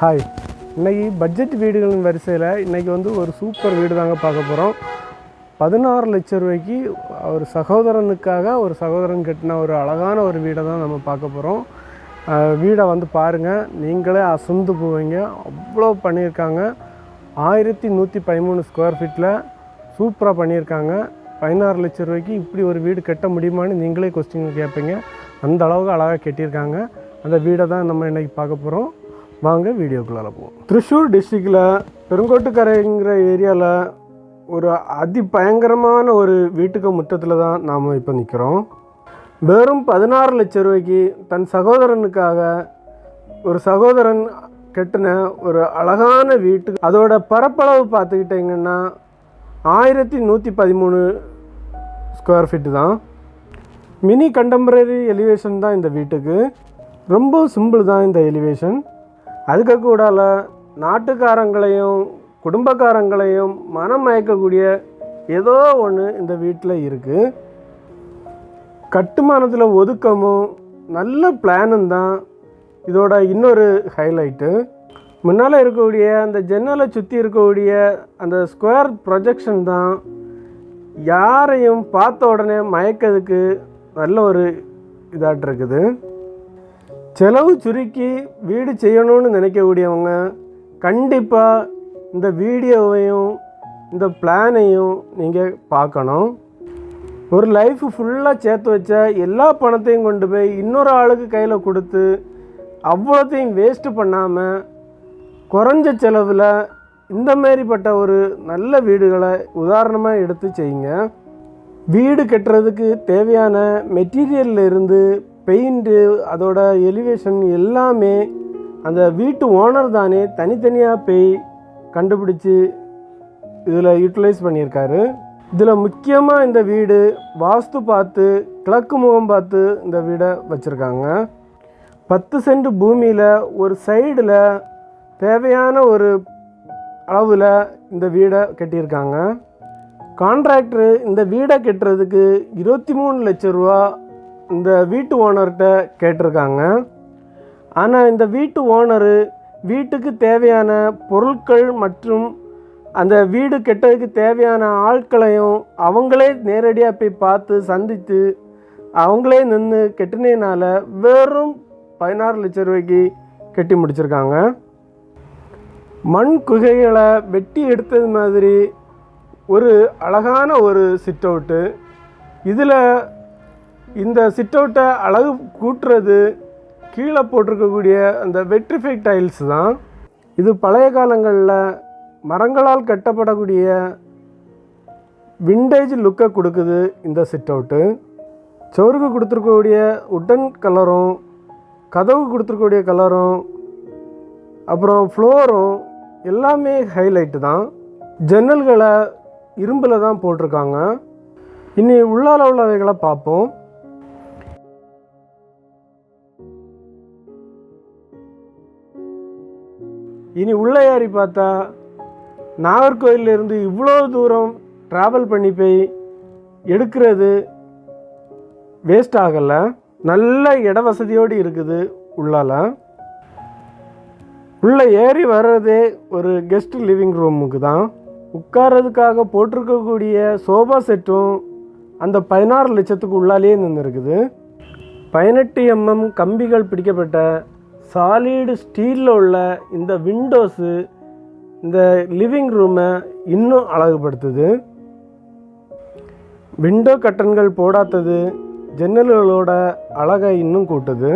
Hi இன்றைக்கி budget வீடுகளின் வரிசையில் இன்றைக்கி வந்து ஒரு சூப்பர் வீடு தாங்க பார்க்க போகிறோம் பதினாறு லட்சம் ரூபாய்க்கு ஒரு சகோதரனுக்காக ஒரு சகோதரன் கட்டின ஒரு அழகான ஒரு வீடை தான் நம்ம பார்க்க போகிறோம் வீடை வந்து பாருங்கள் நீங்களே அசந்து போவீங்க. அவ்வளோ பண்ணியிருக்காங்க. ஆயிரத்தி நூற்றி பதிமூணு ஸ்கொயர் ஃபீட்டில் சூப்பராக பண்ணியிருக்காங்க. பதினாறு லட்சம் ரூபாய்க்கு இப்படி ஒரு வீடு கட்ட முடியுமான்னு நீங்களே கொஸ்டின் கேட்பீங்க அந்த அளவுக்கு அழகாக கட்டியிருக்காங்க. அந்த வீடை தான் நம்ம இன்றைக்கி பார்க்க போகிறோம் வாங்க வீடியோக்குள்ளார போவோம். திருச்சூர் டிஸ்ட்ரிக்டில் பெருங்கோட்டுக்கரைங்கிற ஏரியாவில் ஒரு அதி பயங்கரமான ஒரு வீட்டுக்கு முற்றத்தில் தான் நாம் இப்போ நிற்கிறோம் வெறும் பதினாறு லட்சம் ரூபாய்க்கு தன் சகோதரனுக்காக ஒரு சகோதரன் கட்டின ஒரு அழகான வீட்டுக்கு அதோட பரப்பளவு பார்த்துக்கிட்டிங்கன்னா ஆயிரத்தி நூற்றி பதிமூணு ஸ்கொயர் ஃபீட்டு தான். மினி கண்டெம்பரரி எலிவேஷன் தான் இந்த வீட்டுக்கு. ரொம்ப சிம்பிள் தான் இந்த எலிவேஷன் அதுக்கு கூடால நாட்டுக்காரங்களையும் குடும்பக்காரங்களையும் மனம் மயக்கக்கூடிய ஏதோ ஒன்று இந்த வீட்டில் இருக்குது கட்டுமானத்தில் ஒதுக்கமும் நல்ல பிளானும் தான் இதோட இன்னொரு ஹைலைட்டு. முன்னால் இருக்கக்கூடிய அந்த ஜன்னலை சுற்றி இருக்கக்கூடிய அந்த ஸ்கொயர் ப்ரொஜெக்ஷன் தான் யாரையும் பார்த்த உடனே மயக்கிறதுக்கு நல்ல ஒரு இதாட்டு இருக்குது செலவு சுருக்கி வீடு செய்யணும்னு நினைக்கக்கூடியவங்க கண்டிப்பாக இந்த வீடியோவையும் இந்த பிளானையும் நீங்கள் பார்க்கணும். ஒரு லைஃப் ஃபுல்லாக சேர்த்து வச்ச எல்லா பணத்தையும் கொண்டு போய் இன்னொரு ஆளுக்கு கையில் கொடுத்து அவ்வளோத்தையும் வேஸ்ட்டு பண்ணாமல் குறைஞ்ச செலவில் இந்த மாரிப்பட்ட ஒரு நல்ல வீடுகளை உதாரணமாக எடுத்து செய்யுங்க. வீடு கட்டுறதுக்கு தேவையான மெட்டீரியல்ல இருந்து பெயிண்ட்டு அதோட எலிவேஷன் எல்லாமே அந்த வீட்டு ஓனர் தானே தனித்தனியாக போய் கண்டுபிடிச்சி இதில் யூட்டிலைஸ் பண்ணியிருக்காரு. இதில் முக்கியமாக இந்த வீடு வாஸ்து பார்த்து கிழக்கு முகம் பார்த்து இந்த வீடை வச்சுருக்காங்க. பத்து சென்ட் பூமியில் ஒரு சைடில் தேவையான ஒரு அளவில் இந்த வீடை கட்டியிருக்காங்க. கான்ட்ராக்டரு இந்த வீடை கட்டுறதுக்கு இருபத்தி மூணு லட்ச ரூபா இந்த வீட்டு ஓனர்கிட்ட கேட்டிருக்காங்க. ஆனால் இந்த வீட்டு ஓனரு வீட்டுக்கு தேவையான பொருட்கள் மற்றும் அந்த வீடு கெட்டதுக்கு தேவையான ஆட்களையும் அவங்களே நேரடியாக போய் பார்த்து சந்தித்து அவங்களே நின்று கெட்டினதுனால வெறும் பதினாறு லட்சம் ரூபாய்க்கு கட்டி முடிச்சிருக்காங்க. மண் குகைகளை வெட்டி எடுத்தது மாதிரி ஒரு அழகான ஒரு சிட் அவுட்டு இதில் இந்த சிட் அவுட்டை அழகு கூட்டுறது கீழே போட்டிருக்கக்கூடிய அந்த வெட்ரிஃபை டைல்ஸ் தான். இது பழைய காலங்களில் மரங்களால் கட்டப்படக்கூடிய விண்டேஜ் லுக்கை கொடுக்குது இந்த சிட் அவுட்டு சோறுக்கு கொடுத்துருக்கக்கூடிய உட்டன் கலரும் கதவு கொடுத்துருக்கக்கூடிய கலரும் அப்புறம் ஃப்ளோரும் எல்லாமே ஹைலைட்டு தான். ஜன்னல்களை இரும்பில் தான் போட்டிருக்காங்க. இனி உள்ளால உள்ளவைகளை பார்ப்போம். இனி உள்ளே ஏறி பார்த்தா நாகர்கோயிலிருந்து இவ்வளோ தூரம் ட்ராவல் பண்ணி போய் எடுக்கிறது வேஸ்ட் ஆகலை. நல்ல இட வசதியோடு இருக்குது உள்ளால. உள்ளே ஏறி வர்றதே ஒரு கெஸ்ட் லிவிங் ரூமுக்கு தான். உட்கார்றதுக்காக போட்டிருக்கக்கூடிய சோஃபா செட்டும் அந்த பதினாறு லட்சத்துக்கு உள்ளாலேயே நின்று இருக்குது பதினெட்டு எம்எம் கம்பிகள் பிடிக்கப்பட்ட சாலிடு ஸ்டீலில் உள்ள இந்த விண்டோஸு இந்த லிவிங் ரூமை இன்னும் அழகுபடுத்துது. விண்டோ கட்டன்கள் போடாதது ஜன்னல்களோட அழகை இன்னும் கூட்டுது.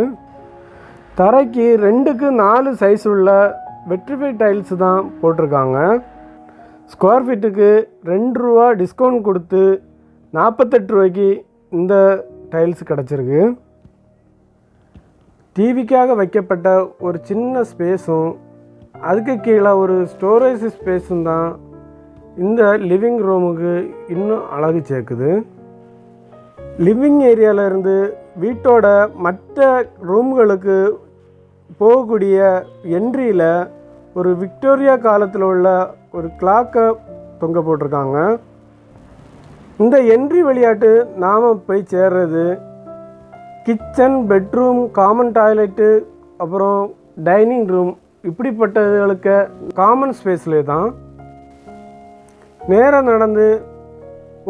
தரைக்கு ரெண்டுக்கு நாலு சைஸ் உள்ள வெட்ரிஃபை டைல்ஸ் தான் போட்டிருக்காங்க. ஸ்கொயர் ஃபீட்டுக்கு ரெண்டு ரூபா டிஸ்கவுண்ட் கொடுத்து நாற்பத்தெட்டு ரூபாய்க்கு இந்த டைல்ஸ் கிடச்சிருக்கு. டிவிக்காக வைக்கப்பட்ட ஒரு சின்ன ஸ்பேஸும் அதுக்கு கீழே ஒரு ஸ்டோரேஜ் ஸ்பேஸும் தான் இந்த லிவிங் ரூமுக்கு இன்னும் அழகு சேர்க்குது. லிவிங் ஏரியாவிலேருந்து வீட்டோட மற்ற ரூம்களுக்கு போகக்கூடிய என்ட்ரியில் ஒரு விக்டோரியா காலத்தில் உள்ள ஒரு கிளாக்கை தொங்க போட்டிருக்காங்க. இந்த என்ட்ரி விளையாட்டு நாம் போய் சேர்றது கிச்சன் பெட்ரூம் காமன் டாய்லெட்டு அப்புறம் டைனிங் ரூம் இப்படிப்பட்டவர்களுக்கு காமன் ஸ்பேஸ்லே தான் நேராக நடந்து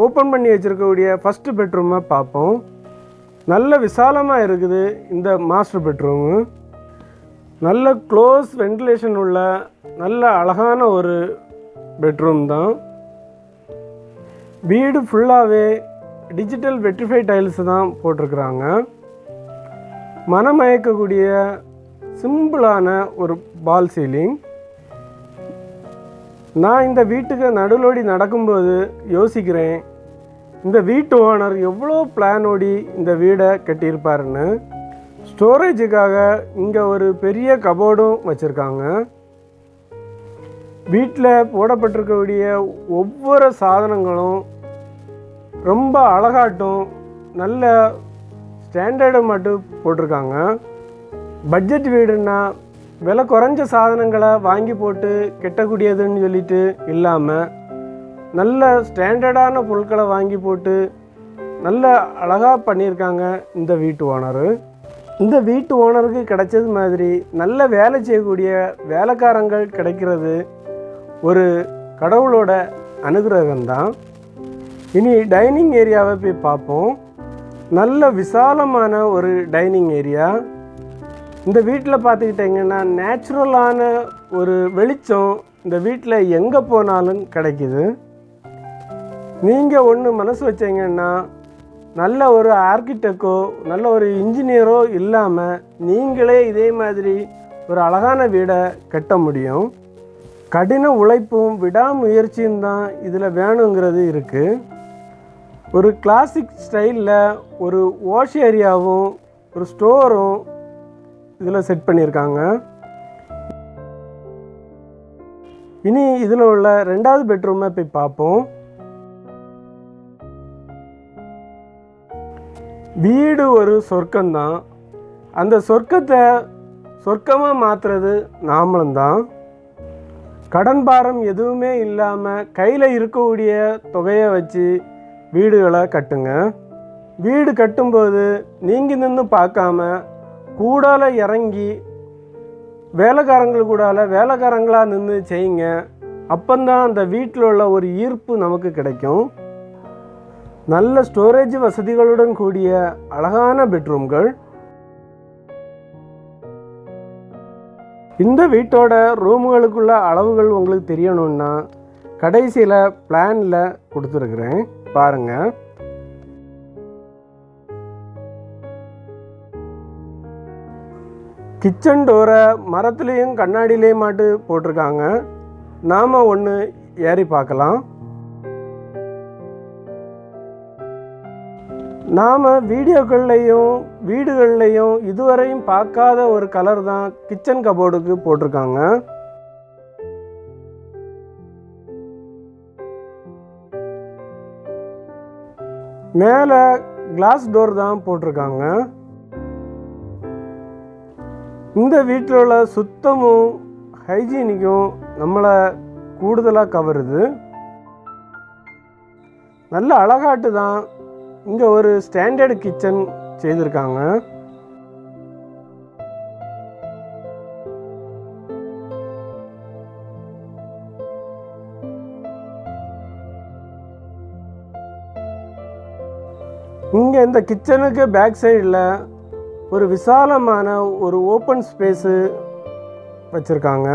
ஓப்பன் பண்ணி வச்சுருக்கக்கூடிய ஃபஸ்ட்டு பெட்ரூமை பார்ப்போம். நல்ல விசாலமாக இருக்குது இந்த மாஸ்டர் பெட்ரூமு நல்ல க்ளோஸ் வென்டிலேஷன் உள்ள நல்ல அழகான ஒரு பெட்ரூம் தான். வீடு ஃபுல்லாகவே டிஜிட்டல் வெட்ரிஃபை டைல்ஸ் தான் போட்டிருக்கிறாங்க. மனமயக்கக்கூடிய சிம்பிளான ஒரு பால் சீலிங் நான் இந்த வீட்டுக்கு நடுலோடி நடக்கும்போது யோசிக்கிறேன் இந்த வீட்டு ஓனர் எவ்வளோ பிளானோடி இந்த வீடை கட்டியிருப்பாருன்னு. ஸ்டோரேஜுக்காக இங்கே ஒரு பெரிய கபோர்டும் வச்சுருக்காங்க. வீட்டில் போடப்பட்டிருக்கக்கூடிய ஒவ்வொரு சாதனங்களும் ரொம்ப அழகாட்டும் நல்ல ஸ்டாண்டர்டு மட்டும் போட்டிருக்காங்க. பட்ஜெட் வீடுன்னா விலை குறைஞ்ச சாதனங்களை வாங்கி போட்டு கெட்டக்கூடியதுன்னு சொல்லிட்டு இல்லாமல் நல்ல ஸ்டாண்டர்டான பொருட்களை வாங்கி போட்டு நல்ல அழகாக பண்ணியிருக்காங்க இந்த வீட்டு ஓனரு இந்த வீட்டு ஓனருக்கு கிடைச்சது மாதிரி நல்ல வேலை செய்யக்கூடிய வேலைக்காரங்கள் கிடைக்கிறது ஒரு கடவுளோட அனுகிரகம்தான். இனி டைனிங் ஏரியாவை போய் பார்ப்போம். நல்ல விசாலமான ஒரு டைனிங் ஏரியா. இந்த வீட்டில் பார்த்துக்கிட்டிங்கன்னா நேச்சுரலான ஒரு வெளிச்சம் இந்த வீட்டில் எங்கே போனாலும் கிடைக்குது. நீங்கள் ஒன்று மனசு வச்சீங்கன்னா நல்ல ஒரு ஆர்கிடெக்டோ நல்ல ஒரு இன்ஜினியரோ இல்லாமல் நீங்களே இதே மாதிரி ஒரு அழகான வீடை கட்ட முடியும். கடின உழைப்பும் விடாமுயற்சியும் தான் இதில் வேணுங்கிறது இருக்குது ஒரு கிளாசிக் ஸ்டைலில் ஒரு வாஷ் ஏரியாவும் ஒரு ஸ்டோரும் இதில் செட் பண்ணியிருக்காங்க. இனி இதில் உள்ள ரெண்டாவது பெட்ரூமை போய் பார்ப்போம். வீடு ஒரு சொர்க்கம்தான். அந்த சொர்க்கத்தை சொர்க்கமாக மாற்றுறது நாமளும்தான். கடன் பாரம் எதுவுமே இல்லாமல் கையில் இருக்கக்கூடிய தொகையை வச்சு வீடுகளை கட்டுங்க. வீடு கட்டும்போது நீங்கள் நின்று பார்க்காம கூடால இறங்கி வேலைக்காரங்கள் கூடால வேலைக்காரங்களாக நின்று செய்யுங்க. அப்பந்தான் அந்த வீட்டில் உள்ள ஒரு ஈர்ப்பு நமக்கு கிடைக்கும். நல்ல ஸ்டோரேஜ் வசதிகளுடன் கூடிய அழகான பெட்ரூம்கள் இந்த வீட்டோட ரூம்களுக்குள்ள அளவுகள் உங்களுக்கு தெரியணும்னா கடைசியில் பிளானில் கொடுத்துருக்குறேன். பாருங்கள் கிச்சன் டோரை மரத்துலேயும் கண்ணாடியிலையும் மாட்டு போட்டிருக்காங்க. நாம் ஒன்று ஏறி பார்க்கலாம். நாம் வீடியோக்கள்லையும் வீடுகள்லையும் இதுவரையும் பார்க்காத ஒரு கலர் தான் கிச்சன் கபோர்டுக்கு போட்டிருக்காங்க. மேலே கிளாஸ் டோர் தான் போட்டிருக்காங்க. இந்த வீட்டில் உள்ள சுத்தமும் ஹைஜீனிக்கும் நம்மளை கூடுதலாக கவருது. நல்ல அழகாட்டு தான் இங்கே ஒரு ஸ்டாண்டர்டு கிச்சன் செய்திருக்காங்க. இங்கே இந்த கிச்சனுக்கு பேக் சைடில் ஒரு விசாலமான ஒரு ஓப்பன் ஸ்பேஸு வச்சுருக்காங்க.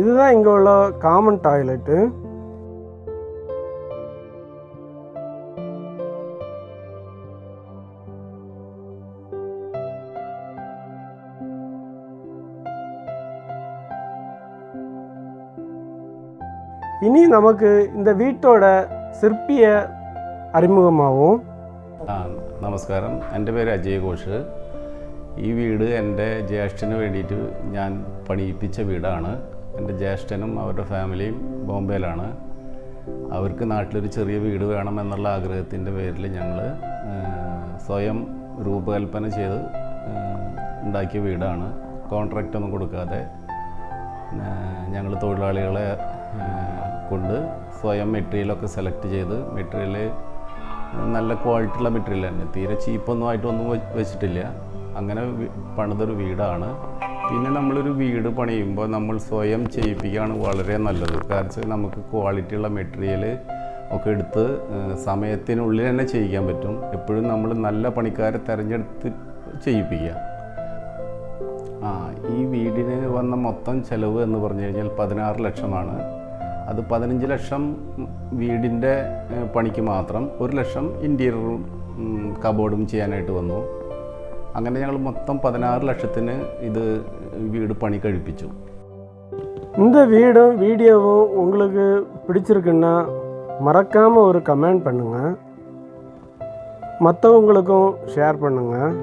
இதுதான் இங்கே உள்ள காமன் டாய்லெட்டு இனி நமக்கு இந்த வீட்டோட சிற்பிய அறிமுகമാവും നമസ്കാരം. എന്റെ പേര് അജയ് ഘോഷ്. ഈ വീട് എന്റെ ജ്യേഷ്ഠന് വേണ്ടിയിട്ട് ഞാൻ പണിയിപ്പിച്ച വീടാണ്. എന്റെ ജ്യേഷ്ഠനും അവരുടെ ഫാമിലിയും ബോംബെയിലാണ്. അവർക്ക് നാട്ടിലൊരു ചെറിയ വീട് വേണം എന്നുള്ള ആഗ്രഹത്തിന്റെ പേരിൽ ഞങ്ങൾ സ്വയം രൂപകൽപ്പന ചെയ്ത് ഉണ്ടാക്കിയ വീടാണ്. കോൺട്രാക്റ്റ് ഒന്നും കൊടുക്കാതെ ഞങ്ങൾ തൊഴിലാളികളെ കൊണ്ട് സ്വയം മെറ്റീരിയലൊക്കെ സെലക്ട് ചെയ്ത് മെറ്റീരിയൽ നല്ല ക്വാളിറ്റി ഉള്ള മെറ്റീരിയൽ തന്നെ. തീരെ ചീപ്പൊന്നും ആയിട്ടൊന്നും വെച്ചിട്ടില്ല. അങ്ങനെ പണിതൊരു വീടാണ്. പിന്നെ നമ്മളൊരു വീട് പണിയുമ്പോൾ നമ്മൾ സ്വയം ചെയ്യിപ്പിക്കുകയാണ് വളരെ നല്ലത്. കാരണം നമുക്ക് ക്വാളിറ്റി ഉള്ള മെറ്റീരിയൽ ഒക്കെ എടുത്ത് സമയത്തിനുള്ളിൽ തന്നെ ചെയ്യിക്കാൻ പറ്റും. എപ്പോഴും നമ്മൾ നല്ല പണിക്കാരെ തിരഞ്ഞെടുത്ത് ചെയ്യിപ്പിക്കുക. ആ ഈ വീടിന് വന്ന മൊത്തം ചിലവ് എന്ന് പറഞ്ഞു കഴിഞ്ഞാൽ പതിനാറ് ലക്ഷമാണ്. അത് പതിനഞ്ച് ലക്ഷം വീടിൻ്റെ ഏഹ്, പണിക്ക് മാത്രം ഒരു ലക്ഷം ഇൻറ്റീരിയറും ഉം, കബോർഡും ചെയ്യാനായിട്ട് വന്നു അങ്ങനെ ഞങ്ങൾ മൊത്തം പതിനാറ് ലക്ഷത്തിന് ഇത് വീട് പണി കഴിപ്പിച്ചു இந்த வீடும் வீடியோவும் உங்களுக்கு பிடிச்சிருக்குன்னா மறக்காமல் ஒரு கமெண்ட் பண்ணுங்கள் மற்றவங்களுக்கும் ஷேர் பண்ணுங்கள்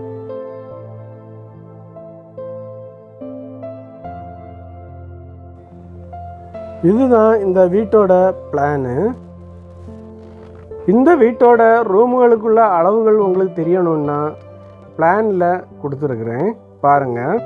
இதுதான் இந்த வீட்டோட பிளானு இந்த வீட்டோட ரூமுகளுக்குள்ள அளவுகள் உங்களுக்கு தெரியணுன்னா பிளானில் கொடுத்துருக்குறேன். பாருங்கள்